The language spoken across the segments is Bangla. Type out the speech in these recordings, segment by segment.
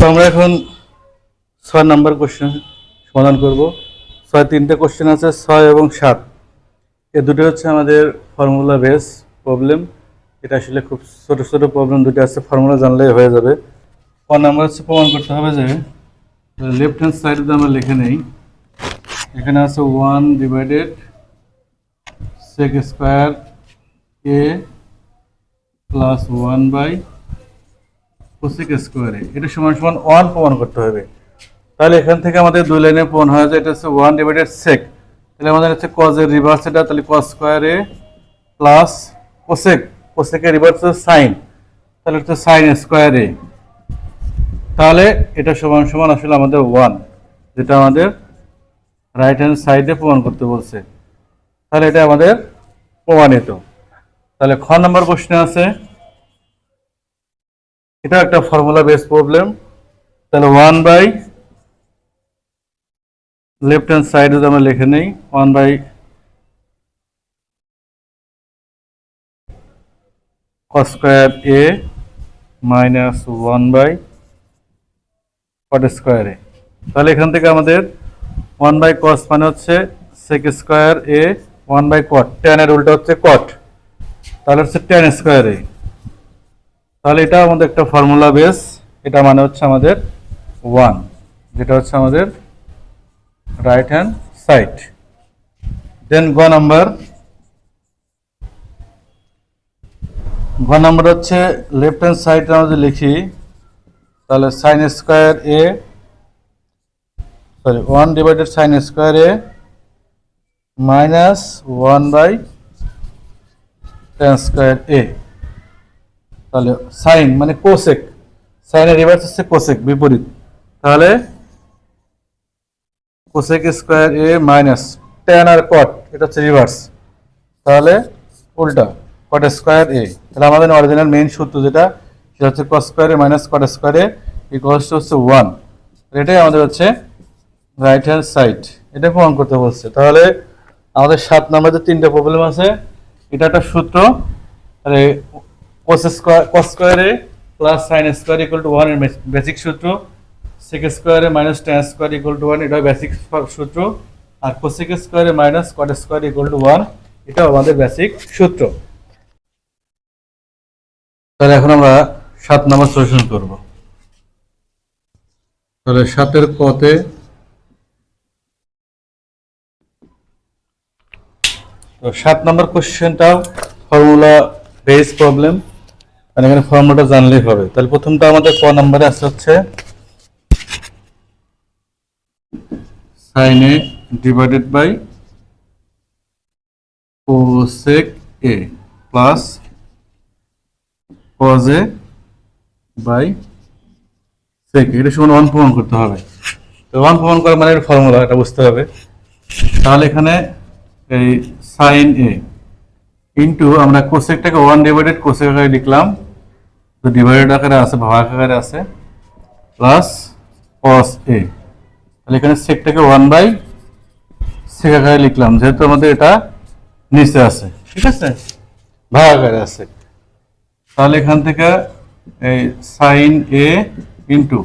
তো আমরা এখন ছয় নাম্বার কোশ্চেন সমাধান করব। ছয় তিনটে কোশ্চেন আছে, ছয় এবং সাত। এ দুটো হচ্ছে আমাদের ফর্মুলা বেস প্রবলেম এটা আসলে খুব ছোট ছোট প্রবলেম দুটো আছে ফর্মুলা জানলেই হয়ে যাবে। ক নাম্বার হচ্ছে প্রমাণ করতে হবে যে লেফট হ্যান্ড সাইড যদি আমরা লিখে নেই। এখানে আছে one divided sec square A plus one by cosec স্কোয়ারে এটা সমান সমান ওয়ান প্রমাণ করতে হবে। তাহলে এখান থেকে আমাদের দুই লাইনে প্রমাণ হয় যে এটা হচ্ছে ওয়ান ডিভাইডেড সেক তাহলে আমাদের হচ্ছে কজের রিভার্স এটা, তাহলে কস স্কোয়ারে প্লাস কোসেক কোসেকের রিভার্স হচ্ছে সাইন তাহলে হচ্ছে সাইন স্কোয়ারে তাহলে এটা সমান সমান আসলে আমাদের ওয়ান যেটা আমাদের রাইট হ্যান্ড সাইডে প্রমাণ করতে বলছে। তাহলে এটা আমাদের প্রমাণিত। তাহলে খ নম্বর প্রশ্নে আছে এটা একটা ফর্মুলা বেস প্রবলেম তাহলে one by left hand side যদি আমরা লিখে নেই one by square A minus one by cot square A তাহলে এখান থেকে আমাদের ওয়ান বাই কস মানে হচ্ছে sec square A one by cot টেনের উল্টা হচ্ছে কট তাহলে হচ্ছে টেন স্কোয়ার এ তাহলে এটা আমাদের একটা ফর্মুলা বেস এটা মানে হচ্ছে আমাদের ওয়ান যেটা হচ্ছে আমাদের রাইট হ্যান্ড সাইড দেন গ নাম্বার গ নাম্বার হচ্ছে লেফট হ্যান্ড সাইড আমরা যদি লিখি, তাহলে sine square A sorry one divided sine square A minus one by tan square A তাহলে সাইন মানে কোসেক। সাইনের রিভার্স হচ্ছে কোসেক, বিপরীত। তাহলে cosec square A minus tan R cot এটা হচ্ছে রিভার্স তাহলে উল্টা কট স্কোয়ার এ। তাহলে আমাদের অরিজিনাল মেইন সূত্র যেটা, সেটা হচ্ছে cot square A minus cot square A equals to হচ্ছে ওয়ান এটাই আমাদের হচ্ছে রাইট হ্যান্ড সাইড এটা প্রমাণ করতে বলছে। তাহলে আমাদের সাত নম্বর তিনটে প্রবলেম আছে, এটা একটা সূত্র। আরে cos স্কোয়ার cos স্কোয়ারে plus sine square equal to ওয়ানের বেসিক সূত্র, sec স্কোয়ারে minus tan square equal to one এটা বেসিক সূত্র, আর cosec স্কোয়ারে minus cot square equal to one এটাও আমাদের বেসিক সূত্র। তাহলে এখন আমরা সাত নম্বর সলিউশন করব। তাহলে সাতের কতে সাত নম্বর কোশ্চেনটাও ফর্মুলা বেস প্রবলেম মানে এখানে ফর্মুলাটা জানলেই হবে। তাহলে প্রথমটা আমাদের ক নম্বরে আসছে হচ্ছে sine A divided by O cosec A plus cos A by sec এটা সমান ওয়ান প্রমাণ করতে হবে। তো ওয়ান প্রমাণ করা মানে ফর্মুলা এটা বুঝতে হবে। তাহলে এখানে এই সাইন এ ইন্টু আমরা কোসেকটাকে ওয়ান ডিভাইডেড কোসেক আকারে লিখলাম। তো ডিভাইডেড আকারে আছে, ভাগ আকারে আছে প্লাস কস এ তাহলে এখানে সেকটাকে ওয়ান বাই সেক আকারে লিখলাম, যেহেতু আমাদের এটা নিচে আছে। ঠিক আছে? ভাগ আকারে আছে। তাহলে এখান থেকে এই sine A into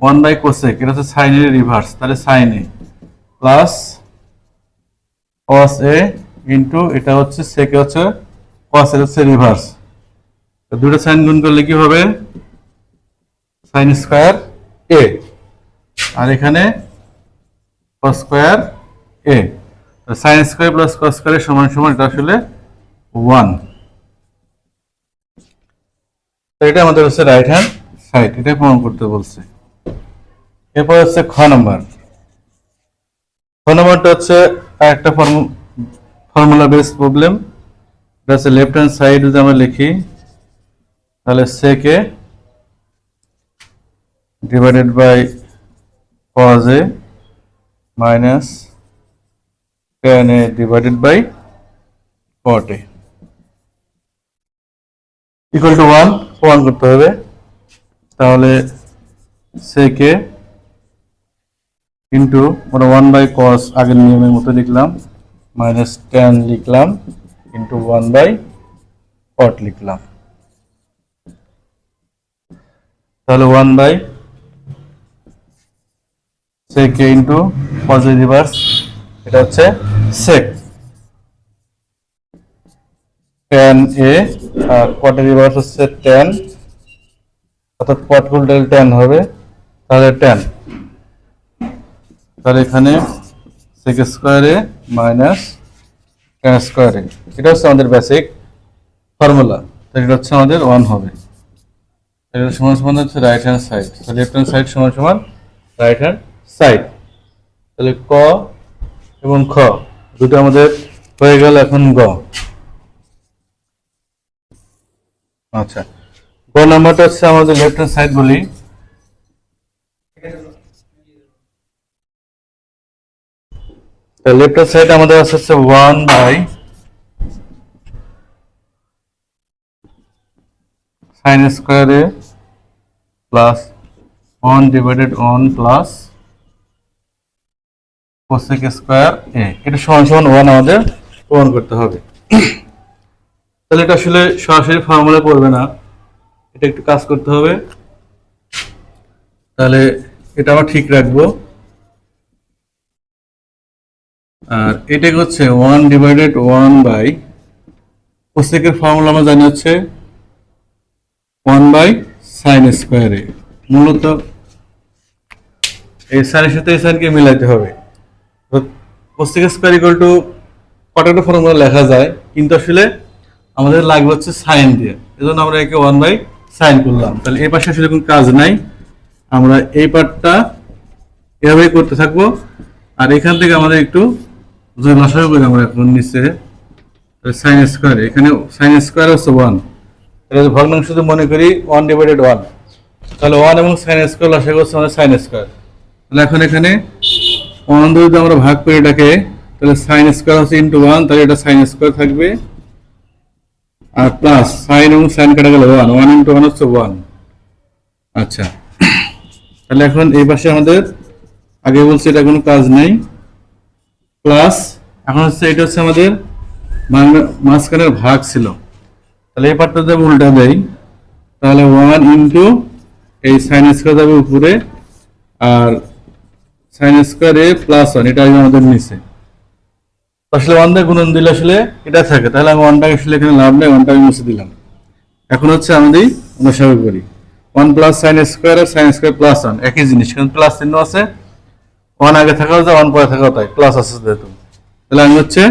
one by cosec এটা হচ্ছে সাইন এর রিভার্স তাহলে sine A plus cos a into এটা হচ্ছে সেকে হচ্ছে cos এর হচ্ছে রিভার্স দুটো সাইন গুণ করলে কি হবে? সাইন স্কোয়ার এ আর এখানে cos square A sine square plus cos স্কোয়ারের সমান সমান এটা আসলে ওয়ান এটা আমাদের হচ্ছে রাইট হ্যান্ড সাইড এটা প্রমাণ করতে বলছে। এরপর হচ্ছে খ নম্বর খ নম্বরটা হচ্ছে আর একটা ফর্মুলা বেস প্রবলেম হচ্ছে লেফট হ্যান্ড সাইড যদি আমরা লিখি, তাহলে সেকে divided by cos A minus tan A divided by cot equal to one one করতে হবে। তাহলে সেকে ইন্টু আমরা ওয়ান বাই কস আগের নিয়মের মতো লিখলাম। মাইনাস টেন লিখলাম ইন্টু ওয়ান বাই কট লিখলাম। তাহলে one by sec into positive reverse এটা হচ্ছে সেক টেন এ আর কটের রিভার্স হচ্ছে টেন অর্থাৎ কট উল্টেল টেন হবে, তাহলে টেন তাহলে এখানে সেক স্কোয়ারে মাইনাস টেন স্কোয়ারে এটা হচ্ছে আমাদের বেসিক ফর্মুলা। তাহলে এটা হচ্ছে আমাদের ওয়ান হবে। এটা সমান সমান হচ্ছে right hand side left hand side সমান সমান রাইট হ্যান্ড সাইড তাহলে ক এবং খ, দুটো আমাদের হয়ে গেল এখন গ। আচ্ছা। গ নাম্বারটা হচ্ছে আমাদের লেফট হ্যান্ড সাইড বলি। লেফট হ্যান্ড সাইড আমাদের আছে হচ্ছে ওয়ান বাই সাইন স্কোয়ারে plus one divided one plus cosec square A এটা সমান সমান ওয়ান আমাদের প্রমাণ করতে হবে। তাহলে এটা আসলে সরাসরি ফর্মুলা পড়বে না। এটা একটু কাজ করতে হবে। তাহলে এটা আমরা ঠিক রাখব। আর এটা হচ্ছে ওয়ান ডিভাইডেড ওয়ান বাই কোসেকের ফর্মুলা আমরা জানি হচ্ছে ওয়ান বাই সাইন স্কোয়ারে মূলত এই সাইনের সাথে এই সাইনকে মিলাইতে হবে। কোসেক স্কোয়ার ইকুয়াল টু কটাটা ফর্মুলা লেখা যায়, কিন্তু আসলে আমাদের লাগবে হচ্ছে সাইন দিয়ে। এজন্য আমরা একে ওয়ান বাই সাইন করলাম। তাহলে এই পাশে আসলে কোনো কাজ নাই। আমরা এই পার্টটা এভাবেই করতে থাকব। আর এখান থেকে আমাদের একটু যদি লসাগু করি আমরা এখন নিচে সাইন স্কোয়ার এখানে সাইন স্কোয়ার হচ্ছে ওয়ান তাহলে ভগ্নাংশ যদি মনে করি ওয়ান ডিভাইডেড ওয়ান তাহলে ওয়ান এবং সাইন স্কোয়ার লসাগু হচ্ছে আমাদের সাইন স্কোয়ার তাহলে এখন এখানে ওয়ান যদি আমরা ভাগ করি এটাকে, তাহলে সাইন স্কোয়ার হচ্ছে ইন্টু ওয়ান তাহলে এটা সাইন স্কোয়ার থাকবে। আর প্লাস সাইন এবং সাইন কাটা গেল ওয়ান ওয়ান ইন্টু ওয়ান হচ্ছে ওয়ান আচ্ছা। তাহলে এখন এই পাশে আমাদের, আগে বলছি এটা কোনো কাজ নেই। প্লাস এখন হচ্ছে এটা হচ্ছে আমাদের মাঝ- মাঝখানের ভাগ ছিল। তাহলে এই পার্টটা যদি আমি উল্টা দেই, তাহলে ওয়ান ইন্টু এই সাইন স্কোয়ার যাবে উপরে, আর sine square A plus one এটা আসবে আমাদের নিচে। আসলে ওয়ান দিয়ে গুণন দিলে আসলে এটা থাকে। তাহলে আমি ওয়ানটাকে আসলে এখানে লাভ নেই ওয়ানটাকে মুছে দিলাম। এখন হচ্ছে আমাদের অনুসারে করি ওয়ান প্লাস সাইন স্কোয়ার আর সাইন স্কোয়ার প্লাস ওয়ান একই জিনিস। কিন্তু প্লাস চিহ্ন আছে ওয়ান আগে থাকাও যায়, ওয়ান পরে থাকাও তাই প্লাস আছে যেহেতু। তাহলে আমি হচ্ছে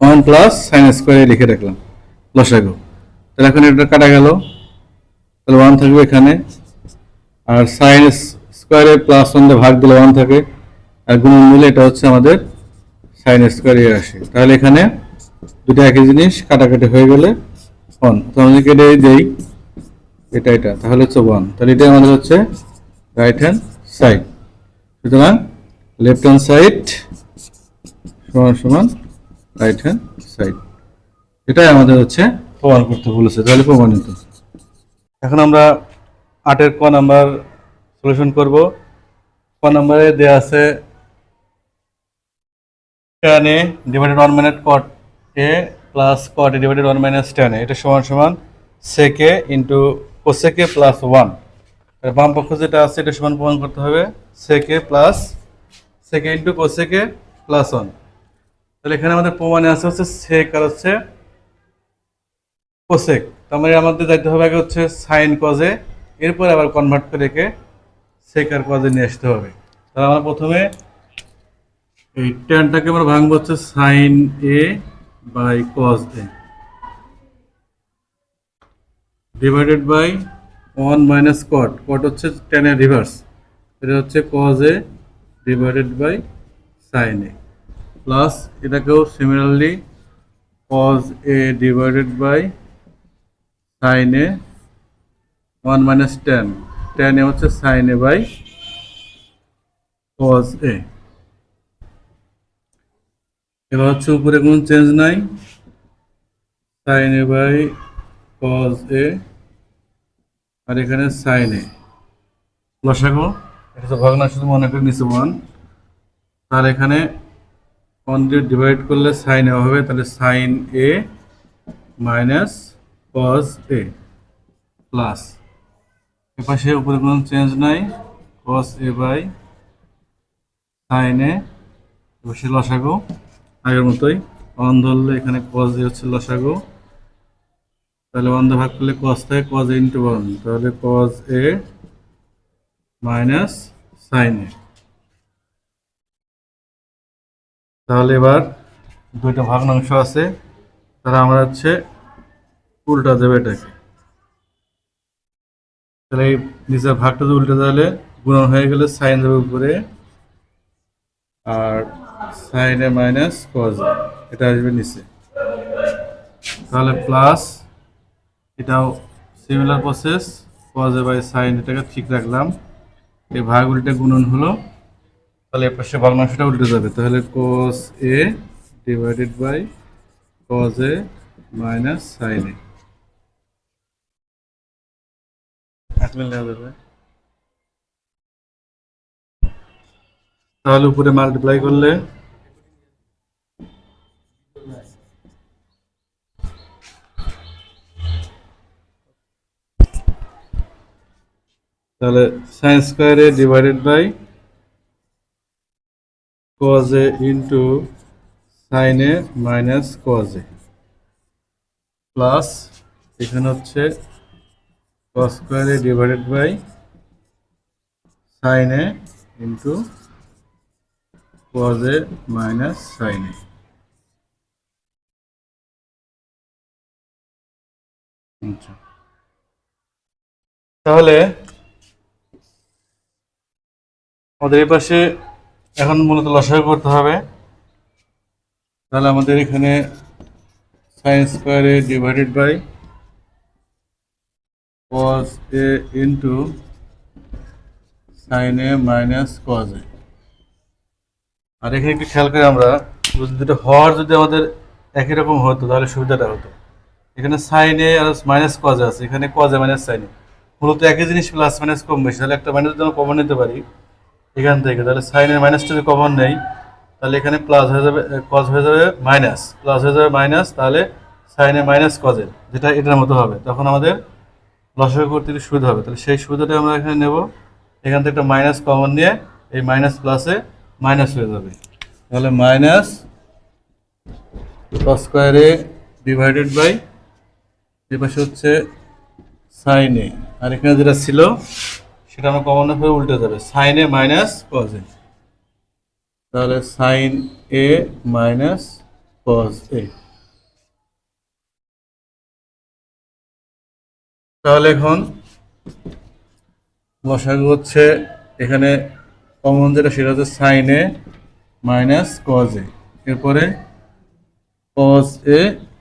ওয়ান প্লাস সাইন স্কোয়ারে লিখে রাখলাম প্লাস লসাগু তাহলে এখন এটা কাটা গেল। তাহলে ওয়ান থাকবে এখানে, আর সাইন স্কোয়ারে প্লাস ওয়ান দিয়ে ভাগ দিলে ওয়ান থাকে, আর গুণ মিলে এটা হচ্ছে আমাদের সাইন স্কোয়ারে আসে। তাহলে এখানে দুটো একই জিনিস কাটাকাটি হয়ে গেলে ওয়ান তো আমি কেটে দেই এটা এটা, তাহলে হচ্ছে ওয়ান তাহলে এটা আমাদের হচ্ছে রাইট হ্যান্ড সাইড সুতরাং লেফট হ্যান্ড সাইড সমান সমান রাইট হ্যান্ড সাইড এটাই আমাদের হচ্ছে প্রমাণ করতে বলেছে, তাহলে প্রমাণিত। এখন আমরা আটের ক নাম্বার সলিউশন করব। ক নাম্বারে দেওয়া আছে, tan a divided one minus cot A plus cot A divided one minus a, এটা সমান সমান a into a plus one বাম পক্ষ যেটা আছে, এটা সমান প্রমাণ করতে হবে। a plus a into a plus one তাহলে এখানে আমাদের প্রমাণে আছে হচ্ছে sec আর হচ্ছে cosec তার মানে আমাদের যাইতে হবে আগে হচ্ছে সাইন কজে এরপর আবার কনভার্ট করে একে সেক আর কজে নিয়ে আসতে হবে। তাহলে আমরা প্রথমে এই টেনটাকে আমরা ভাঙবো হচ্ছে sine A by cos A divided by one minus cot cot হচ্ছে টেনের রিভার্স এটা হচ্ছে cos A divided by sine A plus এটাকেও similarly cos A divided by sine A one minus tan tan A হচ্ছে sine A by cos A. এবার হচ্ছে উপরে কোনো চেঞ্জ নাই sine A by cos A আর এখানে সাইন। লসাগো, এটা তো ভগ্না, শুধু মনে করে নিচে ওয়ান তার এখানে ওয়ান দিয়ে ডিভাইড করলে সাইন এ হবে, তাহলে sine A minus cos A plus এপাশে উপরে কোনো চেঞ্জ নাই কস এ বাই সাইন এ বসে লসাগো। আগের মতোই। অন ধরলে এখানে কজ এ হচ্ছে লসাগু। তাহলে দিয়ে ভাগ করলে কজ থাকে কজ এ ইন্টু ওয়ান তাহলে cos A minus sine A তাহলে এবার দুইটা ভগ্নাংশ আছে, তাহলে আমরা হচ্ছে উল্টা দেবে এটাকে। তাহলে এই ভাগটা যদি উল্টে তাহলে গুণন হয়ে গেলে সাইন দেবে উপরে, আর সাইনে মাইনাস কজ এটা আসবে নিচে। তাহলে প্লাস এটাও similar process cos by sine এটাকে ঠিক রাখলাম। এই ভাগ উল্টে গুণন হলো তাহলে এর পাশে ভগ্নাংশটা উল্টে যাবে। তাহলে cos A divided by cos A minus sine A তাহলে উপরে মাল্টিপ্লাই করলে তাহলে সাইন স্কোয়ারে divided by cos a into sine A minus cos a plus এখানে হচ্ছে cos স্কোয়ারে divided by sine A into cos a minus sine A আচ্ছা। তাহলে আমাদের এই পাশে এখন মূলত লসাগু করতে হবে। তাহলে আমাদের এখানে সাইন স্কোয়ারে divided by cos A into sine A minus cos A আর এখানে একটু খেয়াল করে আমরা যদি দুটো হর যদি আমাদের একই রকম হতো, তাহলে সুবিধাটা হতো। এখানে সাইন এ আর মাইনাস কজ আছে, এখানে cos A minus sine A মূলত একই জিনিস প্লাস মাইনাস কম বেশি, তাহলে একটা মাইনাস যদি আমরা কমন নিতে পারি। এখান থেকে, তাহলে সাইনের মাইনাসটা যদি কমন নেই, তাহলে এখানে প্লাস হয়ে যাবে কজ হয়ে যাবে মাইনাস প্লাস হয়ে যাবে মাইনাস তাহলে সাইনে মাইনাস কজের যেটা এটার মতো হবে। তখন আমাদের লসাগু করতে সুবিধা হবে। তাহলে সেই সুবিধাটা আমরা এখানে নেব। এখান থেকে একটা মাইনাস কমন নিয়ে এই মাইনাস প্লাসে মাইনাস হয়ে যাবে। তাহলে মাইনাস কস স্কোয়ারে ডিভাইডেড বাই যে পাশে হচ্ছে সাইনে আর এখানে যেটা ছিল সেটা আমরা কমন করে উল্টে যাবে। Sine A minus cos A তাহলে sine A minus cos A তাহলে এখন লসাগু হচ্ছে এখানে কমন যেটা, সেটা হচ্ছে sine A minus cos A এরপরে cos A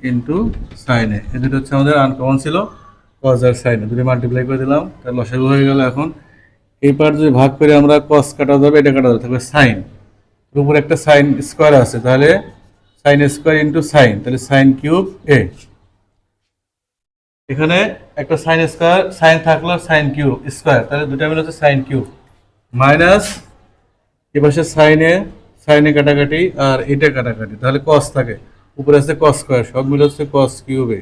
into sine A. দুটো হচ্ছে আমাদের আনকমন ছিল। কজ আর সাইন এ। দুটো মাল্টিপ্লাই করে দিলাম। তাহলে লসাগু হয়ে গেল এখন এই পার্ট যদি ভাগ করে আমরা কস কাটা যাবে এটা কাটা যাবে থাকবে সাইন উপরে একটা সাইন স্কোয়ার আছে, তাহলে সাইন স্কোয়ার ইন্টু সাইন তাহলে সাইন কিউব এ এখানে একটা সাইন স্কোয়ার সাইন থাকল সাইন কিউব স্কোয়ার তাহলে দুটা মিলে হচ্ছে সাইন কিউব মাইনাস এপাশে সাইনে সাইনে কাটাকাটি আর এটা কাটাকাটি, তাহলে কস থাকে। উপরে আছে কস স্কোয়ার সব মিলে হচ্ছে কস কিউবে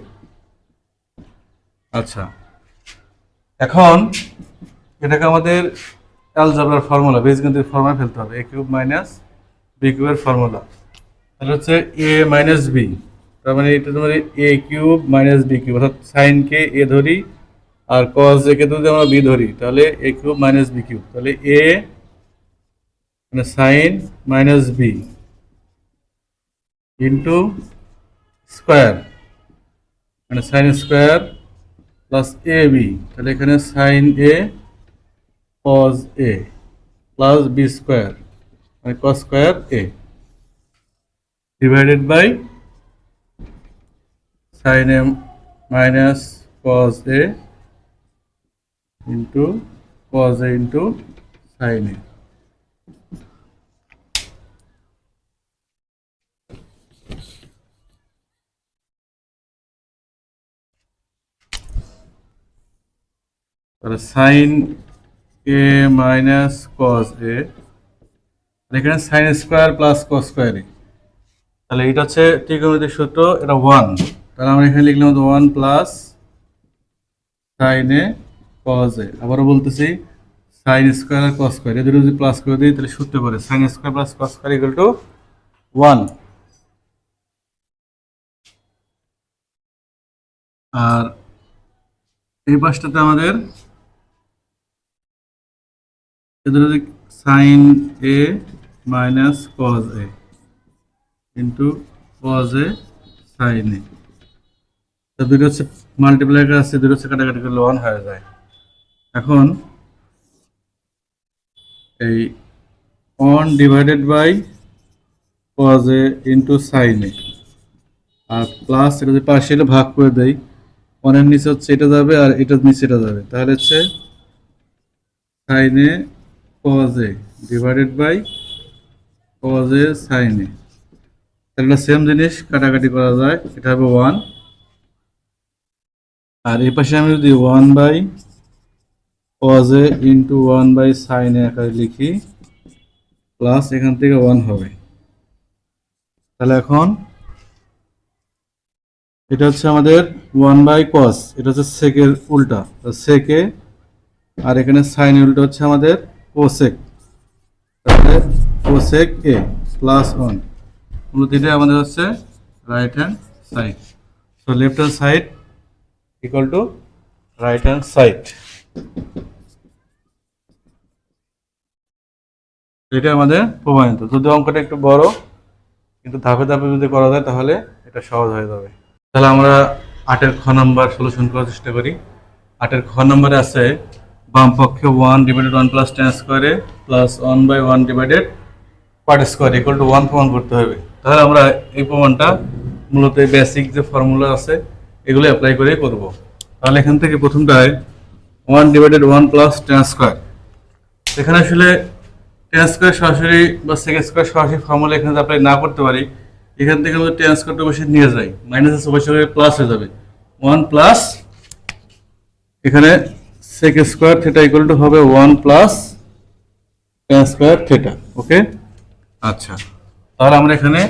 আচ্ছা। এখন এটাকে আমাদের অ্যালজাবরার ফর্মুলা বীজগণিতের ফর্মুলা ফেলতে হবে। এ কিউব মাইনাস বি কিউবের ফর্মুলা তাহলে হচ্ছে এ মাইনাস বি তার মানে এটা তোমার A cube minus B cube অর্থাৎ সাইনকে এ ধরি আর কস একে যদি আমরা বি ধরি, তাহলে A cube minus B cube তাহলে এ মানে sine minus B into square মানে sine square plus A B তাহলে এখানে sine A cos a plus b square মানে cos square a divided by sin a minus cos a into cos a into sin a তাহলে sine A minus cos A এখানে sine square plus cos square A তাহলে এটা হচ্ছে ত্রিকোণমিতিক সূত্র, এটা ওয়ান তাহলে আমরা এখানে লিখলাম one plus sine A cos A আবারও বলতেছি সাইন স্কোয়ার আর কস স্কোয়ার এদের যদি প্লাস করে দিই, তাহলে সূত্র করে sine square plus cos square equal to one আর এই পাশটাতে আমাদের এদের sine A minus cos A into cos A sine A দুটো হচ্ছে মাল্টিপ্লাই আছে দুটো কাটাকাটি করলে ওয়ান হয়ে যায়। এখন এই one divided by cos A into sine A R plus এটা যদি পার্সিয়ালি ভাগ করে দেই ওয়ানের নিচে হচ্ছে এটা যাবে আর এটার নিচে এটা যাবে। তাহলে হচ্ছে sine A cos A divided by cos A sine. এ তাহলে সেম জিনিস কাটাকাটি করা যায়। এটা হবে ওয়ান আর এই পাশে আমি যদি one by cos A into one by sine A আকারে লিখি প্লাস এখান থেকে ওয়ান হবে। তাহলে এখন এটা হচ্ছে আমাদের ওয়ান বাই কস এটা হচ্ছে সেকের উল্টা। সেকে আর এখানে সাইন উল্টা হচ্ছে আমাদের কোসেক তাহলে কোসেক এ প্লাস ওয়ান উন্নতিটা আমাদের হচ্ছে right hand side so left hand side equal to right hand side এটা আমাদের প্রমাণিত। যদি অঙ্কটা একটু বড়, কিন্তু ধাপে ধাপে যদি করা যায়, তাহলে এটা সহজ হয়ে যাবে। তাহলে আমরা আটের খ নম্বর সলিউশন করার চেষ্টা করি। আটের খ নম্বরে আছে বাম পক্ষে one divided one plus tan স্কোয়ারে plus one by one divided cot square equal to one প্রমাণ করতে হবে। তাহলে আমরা এই প্রমাণটা মূলত বেসিক যে ফর্মুলা আছে, এগুলো অ্যাপ্লাই করে করব। তাহলে এখান থেকে প্রথমটায় one divided one plus tan square এখানে আসলে টেন স্কোয়ার সরাসরি বা সেকেন্ড স্কোয়ার সরাসরি ফর্মুলা এখানে অ্যাপ্লাই না করতে পারি, এখান থেকে আমরা টেন স্কোয়ারটা বসে নিয়ে যাই। মাইনাস বসে প্লাস হয়ে যাবে। ওয়ান প্লাস এখানে sec square theta equal to হবে one plus tan square theta okay আচ্ছা তাহলে আমরা এখানে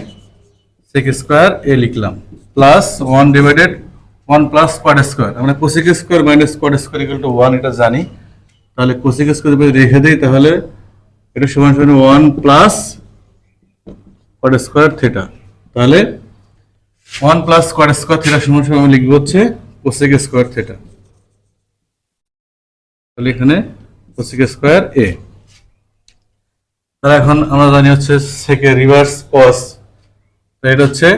সেক স্কোয়ার এ লিখলাম plus one divided one plus cot square আমরা cosec square minus cot square equal to one এটা জানি। তাহলে কোসিক স্কোয়ার যদি রেখে দিই, তাহলে এটা সমান সমান one plus cot square theta তাহলে one plus cot square theta সমান সমান আমি লিখব হচ্ছে কোসেক স্কোয়ার থেটা তাহলে এখানে কোসেক স্কোয়ার এ তাহলে এখন আমরা জানি হচ্ছে সেকে রিভার্স কস এটা হচ্ছে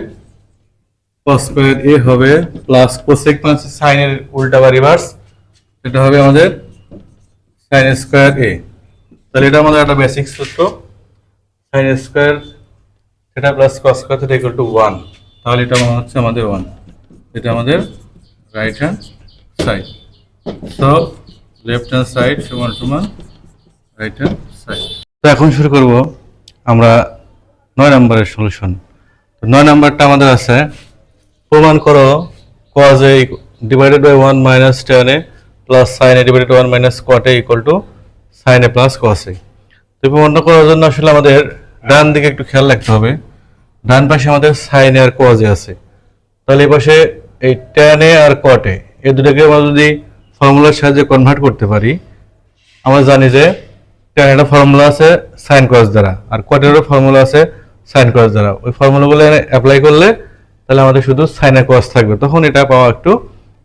কস স্কোয়ার এ হবে প্লাস কোসেক মানে সাইনের উল্টা বা রিভার্স এটা হবে আমাদের সাইন স্কোয়ার এ তাহলে এটা আমাদের একটা বেসিক সূত্র। সাইন স্কোয়ার এটা plus cos square equal to one তাহলে এটা মনে হচ্ছে আমাদের ওয়ান এটা আমাদের রাইট হ্যান্ড সাইড তো লেফট হ্যান্ড সাইড সমান সমান রাইট হ্যান্ড সাইড তো এখন শুরু করব আমরা নয় নম্বরের সলিউশন তো নয় নম্বরটা আমাদের আছে, প্রমাণ করো cos A divided by one minus tan A plus sine A divided one minus cot A equal to sine A plus cos A তো প্রমাণটা করার জন্য আসলে আমাদের ডান দিকে একটু খেয়াল রাখতে হবে। ডান পাশে আমাদের সাইন আর কজ আছে। তাহলে এই পাশে এই টেন এ আর কট এ এই দুটোকে আমরা যদি ফর্মুলার সাহায্যে কনভার্ট করতে পারি। আমরা জানি যে টেন একটা ফর্মুলা আছে সাইন কস দ্বারা, আর কটেরও ফর্মুলা আছে সাইন কস দ্বারা। ওই ফর্মুলাগুলো অ্যাপ্লাই করলে তাহলে আমাদের শুধু সাইনের কস থাকবে। তখন এটা পাওয়া একটু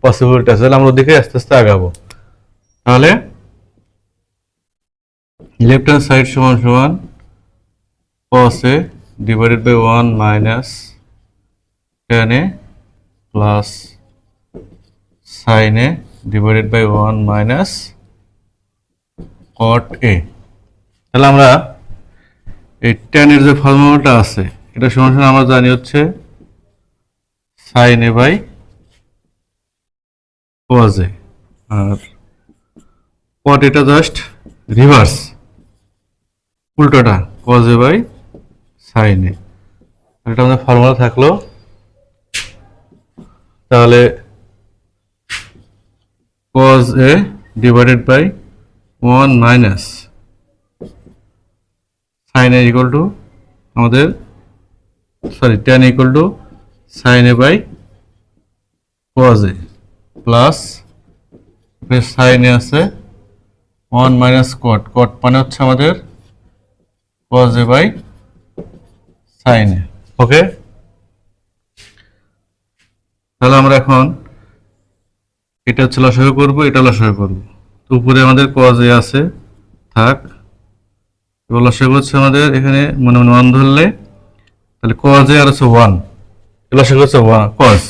পসিবিলিটি আছে। তাহলে আমরা ওদিকে আস্তে আস্তে আগাবো। তাহলে লেফট হ্যান্ড সাইড সমান সমান cos a divided by 1 minus tan a divided by 1 minus cot a. তাহলে আমরা এই এর যে ফর্মুলাটা আছে, এটা সমান সমান আমরা জানি হচ্ছে sin a by cos a আর cot এটা জাস্ট রিভার্স উল্টোটা cos a by sin a এটা আমাদের ফর্মুলা থাকল। তাহলে cos a divided by 1 minus sin a equal to আমাদের sorry tan equal to sin a by cos a plus sin a আছে ওয়ান মাইনাস কট কট মানে হচ্ছে আমাদের cos A by sine A okay তাহলে আমরা এখন এটা হচ্ছে লসাগু করব, এটা লসাগু করব। তো উপরে আমাদের কজ এ আছে, থাক। এবার লসাগু হচ্ছে আমাদের এখানে মনে মনে ওয়ান ধরলে, তাহলে কজ এ আর হচ্ছে ওয়ান লসাগু হচ্ছে ওয়ান কজ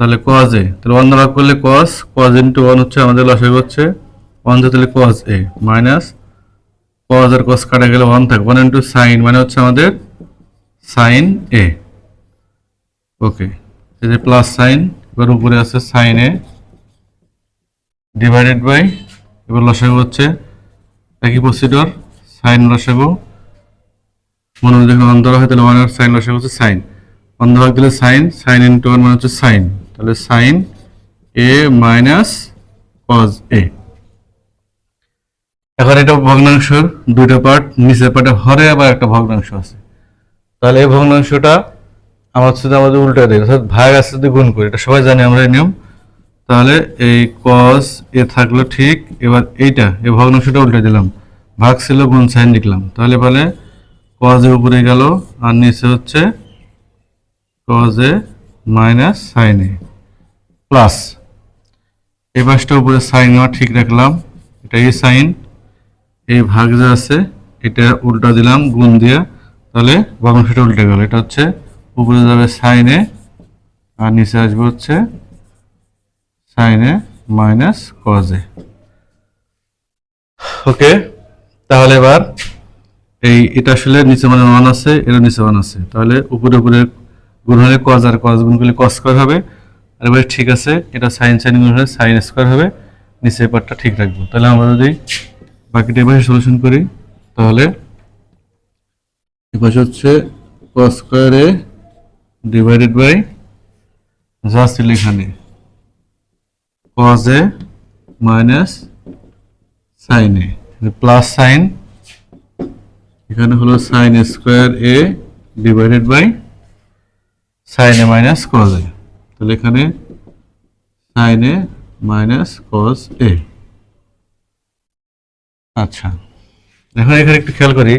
তাহলে কজ এ তাহলে ওয়ান ভাগ করলে কজ কজ ইন্টু ওয়ান হচ্ছে আমাদের লসাগু হচ্ছে ওয়ান তাহলে কজ এ মাইনাস কজ আর কজ কাটা গেলে ওয়ান থাকবে ওয়ান ইন্টু সাইন মানে হচ্ছে আমাদের sine A okay plus sine এবার উপরে আছে সাইন এ ডিভাইডেড বাই এবার লসাগু হচ্ছে একই প্রসিডর সাইন লসাগু। মনে যখন অন্তর হয় তাহলে ওয়ান সাইন লসাগু হচ্ছে সাইন। অন্ধ ভাগ দিলে সাইন সাইন ইন্টু ওয়ান মানে হচ্ছে সাইন। তাহলে sine A minus cos A. এখন এটা ভগ্নাংশের দুইটা পার্ট নিচের পার্টে হরে আবার একটা ভগ্নাংশ আছে। তাহলে এই ভগ্নাংশটা আমার সাথে আমাদের উল্টা দেয়। অর্থাৎ ভাগ আছে যদি গুণ করি। এটা সবাই জানি আমরা এই নিয়ম। তাহলে এই কস এ থাকল ঠিক, এবার এইটা, এই ভগ্নাংশটা উল্টে দিলাম। ভাগ ছিল গুণ সাইন লিখলাম। তাহলে বলে কজ এ উপরে গেল, আর নিচে হচ্ছে cos A minus sine A plus এই পাশটা উপরে সাইন নেওয়া ঠিক রাখলাম। এটা এই সাইন এই ভাগ যে আছে, এটা উল্টা দিলাম, গুণ দিয়ে। তাহলে ভগ্নাংশটা উল্টে গেল। এটা হচ্ছে উপরে যাবে সাইনে, আর নিচে আসবে হচ্ছে সাইনে মাইনাস কজে ওকে, তাহলে এবার এই এটা আসলে নিচে মানে ওয়ান আছে, এটা নিচে ওয়ান আছে। তাহলে উপরে উপরে গুণ হলে কজ আর কজ গুণ করলে কস স্কোয়ার হবে। আর এবার ঠিক আছে, এটা সাইন সাইন গুণ হলে সাইন স্কোয়ার হবে। নিচের পার্টটা ঠিক রাখব। তাহলে আমরা যদি বাকিটা এবার সলিউশন করি, তাহলে এপাশে হচ্ছে কস স্কোয়ারে ডিভাইডেড বাই ছিল এখানে। Cos A minus sine A plus sine এখানে হলো sine square A divided by sine A minus cos A তাহলে এখানে sine A minus cos A আচ্ছা এখন এখানে একটু খেয়াল করি।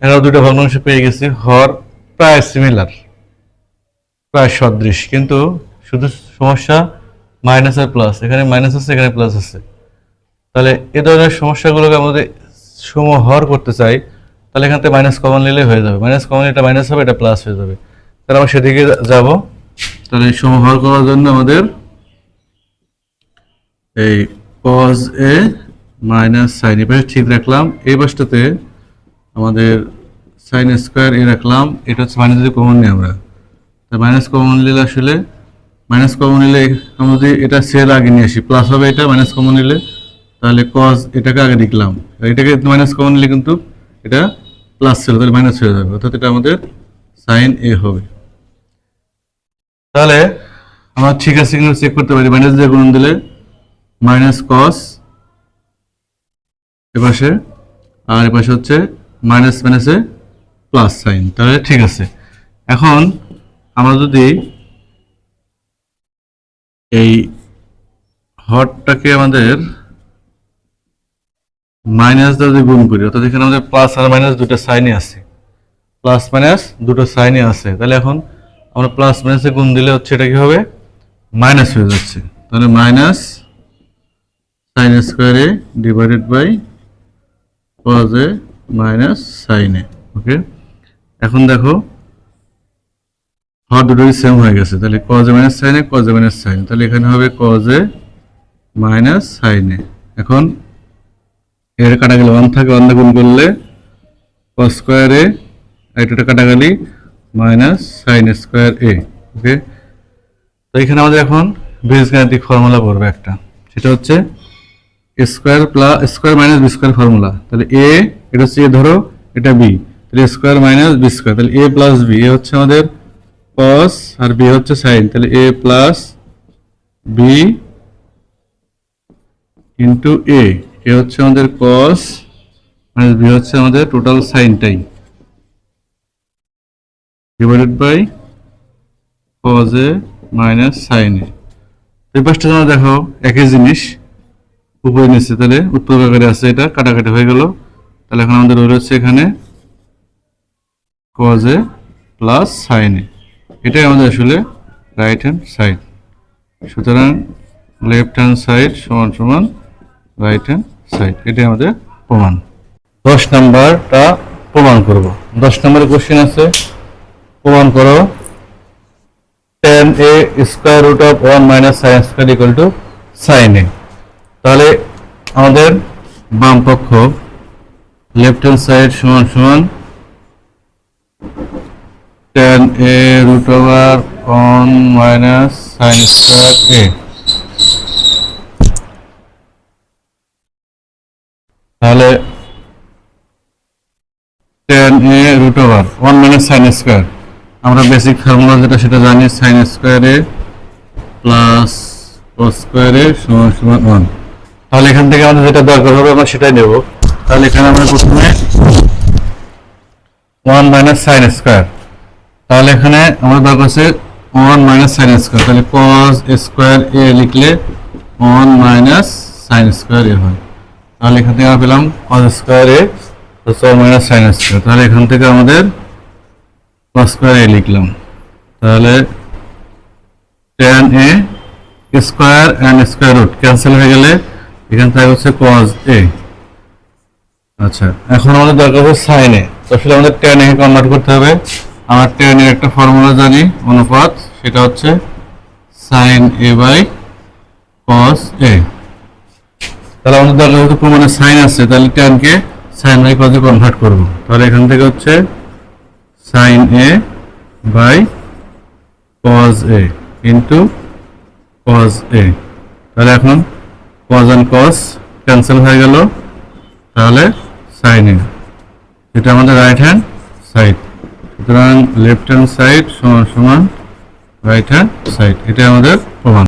এখানে দুটো ভগ্নাংশ পেয়ে গেছি, হর প্রায় সিমিলার প্রায় সদৃশ। কিন্তু শুধু সমস্যা মাইনাস আর প্লাস এখানে মাইনাস আছে, এখানে প্লাস আছে। তাহলে এ ধরনের সমস্যাগুলোকে আমাদের সমহর করতে চাই, তাহলে এখান থেকে মাইনাস কমন নিলে হয়ে যাবে। মাইনাস কমন এটা মাইনাস হবে, এটা প্লাস হয়ে যাবে। তাহলে আমরা সেদিকে যাব। তাহলে সমহর করার জন্য আমাদের এই কজ এ মাইনাস সাইন এই পাশে ঠিক রাখলাম। এই পাশটাতে আমাদের সাইন স্কোয়ার এ রাখলাম। এটা হচ্ছে মাইনাস যদি কমন নিই আমরা। মাইনাস কমন নিলে আসলে মাইনাস কমন নিলে আমরা যদি এটা সেল আগে নিয়ে আসি প্লাস হবে এটা মাইনাস কমন নিলে তাহলে কজ এটাকে আগে লিখলাম। এটাকে মাইনাস কমন নিলে কিন্তু এটা প্লাস ছিল তাহলে মাইনাস হয়ে যাবে। অর্থাৎ এটা আমাদের সাইন এ হবে। তাহলে আমরা ঠিক আছে কিন্তু চেক করতে পারি। মাইনাস দিয়ে গুণ দিলে মাইনাস কস এপাশে আর এপাশে হচ্ছে মাইনাস মাইনাসে প্লাস সাইন তাহলে ঠিক আছে। এখন যদি এই হটটাকে আমাদের মাইনাস দিয়ে যদি গুণ করি, অর্থাৎ এখানে আমাদের প্লাস আর মাইনাস দুটো সাইনে আছে। প্লাস মাইনাস দুটো সাইনে আছে। তাহলে এখন আমরা প্লাস মাইনাসে গুণ দিলে হচ্ছে এটা কি হবে? মাইনাস হয়ে যাচ্ছে। তাহলে মাইনাস সাইন স্কোয়ারে ডিভাইডেড বাই কজ মাইনাস সাইনে ওকে এখন দেখো হর দুটোই সেম হয়ে গেছে। তাহলে cos A minus sine cos A minus sine তাহলে এখানে হবে কজ এ মাইনাস সাইন এখন এর কাটা গেলে ওয়ান থাকে ওয়ান গুণ করলে কস স্কোয়ার এ এটা কাটা গেলি minus sine square A. Okay তো এখানে আমাদের এখন বীজগাণিতিক ফর্মুলা পড়বে একটা। সেটা হচ্ছে square plus square minus B square formula তাহলে এ এটা হচ্ছে এ ধরো, এটা বি তাহলে স্কোয়ার মাইনাস বি স্কোয়ার তাহলে এ প্লাস বি এ হচ্ছে আমাদের কস আর বি হচ্ছে সাইন তাহলে A plus B into A A হচ্ছে আমাদের কস মাইনাস বি হচ্ছে আমাদের total সাইনটাই divided by cos A minus sine A এই পাশটা তোমরা দেখো, একই জিনিস, উপরে নিচে, তাহলে উৎপন্ন আকারে আছে এটা, কাটাকাটি হয়ে গেল। তাহলে এখন আমাদের রয়েছে এখানে cos A plus sine A এটাই আমাদের আসলে রাইট হ্যান্ড সাইড সুতরাং লেফট হ্যান্ড সাইড সমান সমান রাইট হ্যান্ড সাইড এটাই আমাদের প্রমাণ। দশ নাম্বারটা প্রমাণ করব। দশ নম্বরের কোশ্চেন আছে। প্রমাণ করো। Tan A square root of one minus sine square equal to sine A তাহলে আমাদের বাম পক্ষ লেফট হ্যান্ড সাইড সমান সমান tan A root over one minus sine square A তাহলে tan A root over one minus sine square আমরা বেসিক ফর্মুলা যেটা সেটা জানি sine square A plus cos square A সমান সমান ওয়ান তাহলে এখান থেকে আমাদের যেটা দরকার হবে আমরা সেটাই নেব। তাহলে এখানে আমরা প্রথমে ওয়ান মাইনাস সাইন স্কোয়ার তাহলে এখানে আমার দরকার আছে ওয়ান মাইনাস সাইন স্কোয়ার তাহলে কস স্কোয়ার এ লিখলে one minus sine square A হয়। তাহলে এখান থেকে আমরা পেলাম cos square A one minus sine square তাহলে এখান থেকে আমাদের কস স্কোয়ার এ লিখলাম। তাহলে tan A square and square root cancel হয়ে গেলে এখান থেকে হচ্ছে কজ এ আচ্ছা এখন আমাদের দরকার হবে সাইন এ তো আসলে আমাদের টেন এ কনভার্ট করতে হবে। আমার টেন এর একটা ফর্মুলা জানি, অনুপাত, সেটা হচ্ছে সাইন এ বাই কস এ তাহলে আমাদের দরকার হচ্ছে প্রমাণে সাইন আছে, তাহলে টেন কে সাইন বাই কজে কনভার্ট করব। তাহলে এখান থেকে হচ্ছে sine A by cos A into cos A তাহলে এখন কজ অ্যান্ড কস ক্যান্সেল হয়ে গেল, তাহলে সাইন এ এটা আমাদের রাইট হ্যান্ড সাইড সুতরাং লেফট হ্যান্ড সাইড সমান সমান রাইট হ্যান্ড সাইড এটা আমাদের প্রমাণ।